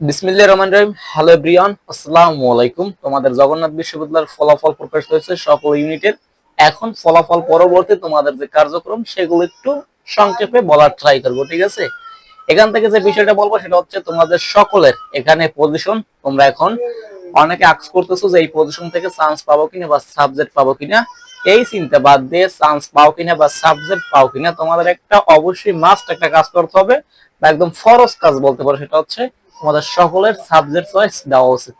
বিসমিল্লাহ রহমান রহিম। Hello Brian আলাইকুম। তোমাদের জগন্নাথ বিশ্ববিদ্যালয়ের ফলাফল প্রকাশ হয়েছে সকল ইউনিটের। এখন ফলাফল পরবর্তী তোমাদের যে কার্যক্রম, সেগুলো একটু সংক্ষেপে বলার ট্রাই করব, ঠিক আছে? এখান থেকে যে বিষয়টা বলব, সেটা হচ্ছে তোমাদের সকলের এখানে পজিশন তোমরা এখন অনেকে আক্স করতেছো যে এই পজিশন থেকে চান্স পাবো কিনা বা সাবজেক্ট পাবো কিনা। এই চিন্তা বাদ দিয়ে চান্স পাও কিনা বা সাবজেক্ট পাও কিনা, তোমাদের একটা অবশ্যই মাস্ট একটা কাজ করতে হবে। বা একদম ফরজ কাজ বলতে পারো, সেটা হচ্ছে তোমাদের সকলের সাবজেক্ট চয়েস দেওয়া উচিত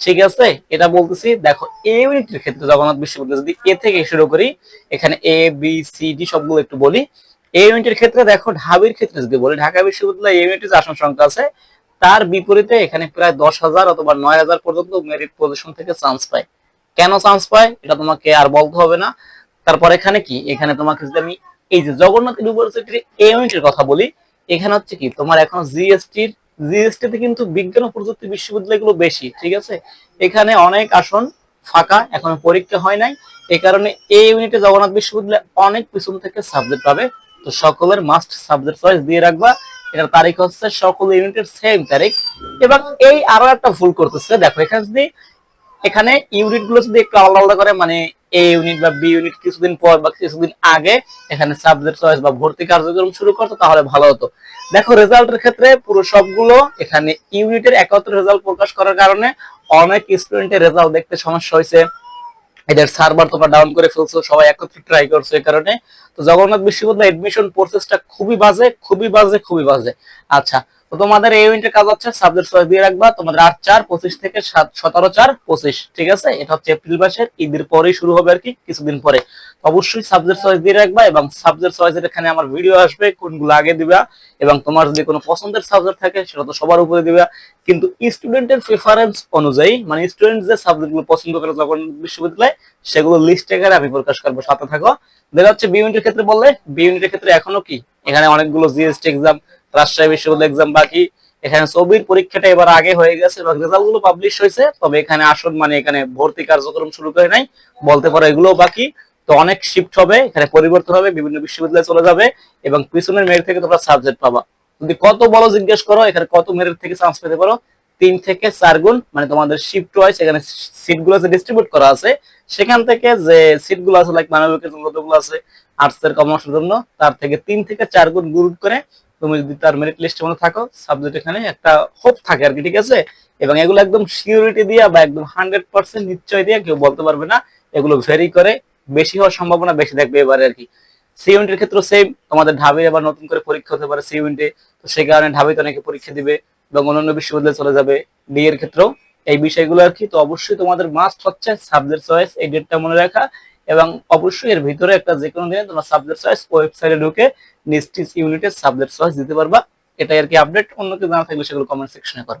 ঠিক আছে? এটা বলতেছি, দেখো এ ইউনিটের ক্ষেত্রে জগন্নাথ বিশ্ববিদ্যালয়, যদি এ থেকে শুরু করি, এখানে এ বি সি ডি সবগুলো একটু বলি। এ ইউনিটের ক্ষেত্রে দেখো, ঢাবির ক্ষেত্রে যদি বলি, ঢাকা বিশ্ববিদ্যালয় এ ইউনিটের যে আসন সংখ্যা আছে, তার বিপরীতে এখানে প্রায় দশ হাজার অথবা নয় হাজার পর্যন্ত মেরিট পজিশন থেকে চান্স পায়। কেন চান্স পায়? এটা তোমাকে আর বলতে হবে না। তারপর এখানে কি? এখানে তোমাকে যদি আমি এই যে জগন্নাথ ইউনিভার্সিটির এ ইউনিটের কথা বলি, এখানে হচ্ছে কি? তোমার এখন জিএসটির জিএসটি তে কিন্তু বিজ্ঞান ও প্রযুক্তি বিশ্ববিদ্যালয়গুলো বেশি, ঠিক আছে? এখানে অনেক আসন ফাঁকা, এখনও পরীক্ষা হয় নাই। এই কারণে এই ইউনিটে জগন্নাথ বিশ্ববিদ্যালয় অনেক পিছন থেকে সাবজেক্ট পাবে। তো সকলের মাস্ট সাবজেক্ট চয়েস দিয়ে রাখবা। এটার তারিখ হচ্ছে সকল ইউনিটের সেম তারিখ। এবং এই আরও একটা ভুল করতেছে। দেখো, এখানে যদি এখানে ইউনিটগুলো যদি একটু আলাদা আলাদা করে মানে এ ইউনিট বা বি ইউনিট কিছুদিন পর বা কিছুদিন আগে এখানে সাবজেক্ট চয়েস বা ভর্তি কার্যক্রম শুরু করতো, তাহলে ভালো হতো। দেখো রেজাল্টের ক্ষেত্রে পুরো সবগুলো এখানে ইউনিটের একত্র রেজাল্ট প্রকাশ করার কারণে অনেক স্টুডেন্টের রেজাল্ট দেখতে সমস্যা হয়েছে। এদের সার্ভার তোমরা ডাউন করে ফেলছো, সবাই একত্রে ট্রাই করছ এই কারণে। তো জগন্নাথ বিশ্ববিদ্যালয় এডমিশন প্রসেসটা খুবই বাজে খুবই বাজে খুবই বাজে। আচ্ছা তো তোমাদের এই ইউনিটের কাজ হচ্ছে সাবজেক্ট চয়েস দিয়ে রাখবা। তোমাদের আট, চার, পঁচিশ থেকে সাত, সতেরো, চার, পঁচিশ, ঠিক আছে? এটা হচ্ছে এপ্রিল মাসের, ঈদের পরেই শুরু হবে আর কি, কিছুদিন পরে। অবশ্যই সাবজেক্ট চয়েস দিয়ে রাখবা এবং সাবজেক্ট চয়েসের এখানে আমার ভিডিও আসবে, কোনগুলো আগে দিবা এবং তোমার যদি কোনো পছন্দের সাবজেক্ট থাকে সেটা তো সবার উপরে দিবা। কিন্তু স্টুডেন্টের প্রেফারেন্স অনুযায়ী মানে স্টুডেন্ট যে সাবজেক্টগুলো পছন্দ করে যখন বিশ্ববিদ্যালয়, সেগুলো লিস্ট আকারে আমি প্রকাশ করব, সাথে থাকো। দেখা হচ্ছে বি ইউনিটের ক্ষেত্রে বললে বি ইউনিটের ক্ষেত্রে এখনও কি? এখানে অনেকগুলো জিএসটি এক্সাম রাজশাহী বিশ্ববিদ্যালয় এক্সাম বাকি। এখানে ছবির পরীক্ষাটা এবার আগে হয়ে গেছে এবং রেজাল্টগুলো পাবলিশ হয়েছে। তবে এখানে আসন মানে এখানে ভর্তি কার্যক্রম শুরু করে নাই। বলতে পারো এগুলো বাকি। তো অনেক শিফট হবে, এখানে পরিবর্তন হবে, বিভিন্ন বিশ্ববিদ্যালয়ে চলে যাবে এবং পিছনের মেরিট থেকে তোমরা সাবজেক্ট পাবা। যদি কত বড় জিজ্ঞেস করো, এখানে কত মেরিট থেকে চান্স পেতে পারো? তিন থেকে চার গুণ মানে তোমাদের শিফট ওয়াইজ এখানে সিটগুলো যে ডিস্ট্রিবিউট করা আছে, সেখান থেকে যে সিটগুলো আছে লাইক মানবিকের জন্য আর্টস এর কমার্সের জন্য, তার থেকে তিন থেকে চার গুণ গ্রুপ করে তুমি যদি তার মেরিট লিস্টে মনে থাকো সাবজেক্ট এখানে একটা হোপ থাকে আর কি, ঠিক আছে? এবং এগুলো একদম সিউরিটি দিয়ে বা একদম হান্ড্রেড পার্সেন্ট নিশ্চয় দিয়ে কেউ বলতে পারবে না। এগুলো ভেরি করে, বেশি হওয়ার সম্ভাবনা বেশি থাকবে এবারে আর কি। সি ক্ষেত্রে সেম তোমাদের ঢাবে এবার নতুন করে পরীক্ষা হতে পারে সি ইউনিটে তো সেই কারণে ঢাবিতে অনেকে পরীক্ষা দিবে এবং অন্যান্য বিশ্ববিদ্যালয়ে চলে যাবে ডি এর ক্ষেত্রেও। এই বিষয়গুলো আর কি, তো অবশ্যই তোমাদের মাস্ট হচ্ছে সাবজেক্ট চয়েস এই ডেটটা মনে রাখা। এবং অবশ্যই এর ভিতরে একটা যে কোনো দিনে তোমরা সাবজেক্ট চয়েস ওয়েবসাইটে ঢুকে নিস্টিস ইউনিটের সাবজেক্ট চয়েস দিতে পারবা। এটাই আর কি আপডেট অন্য কেউ জানা থাকলে সেগুলো কমেন্ট সেকশনে করো।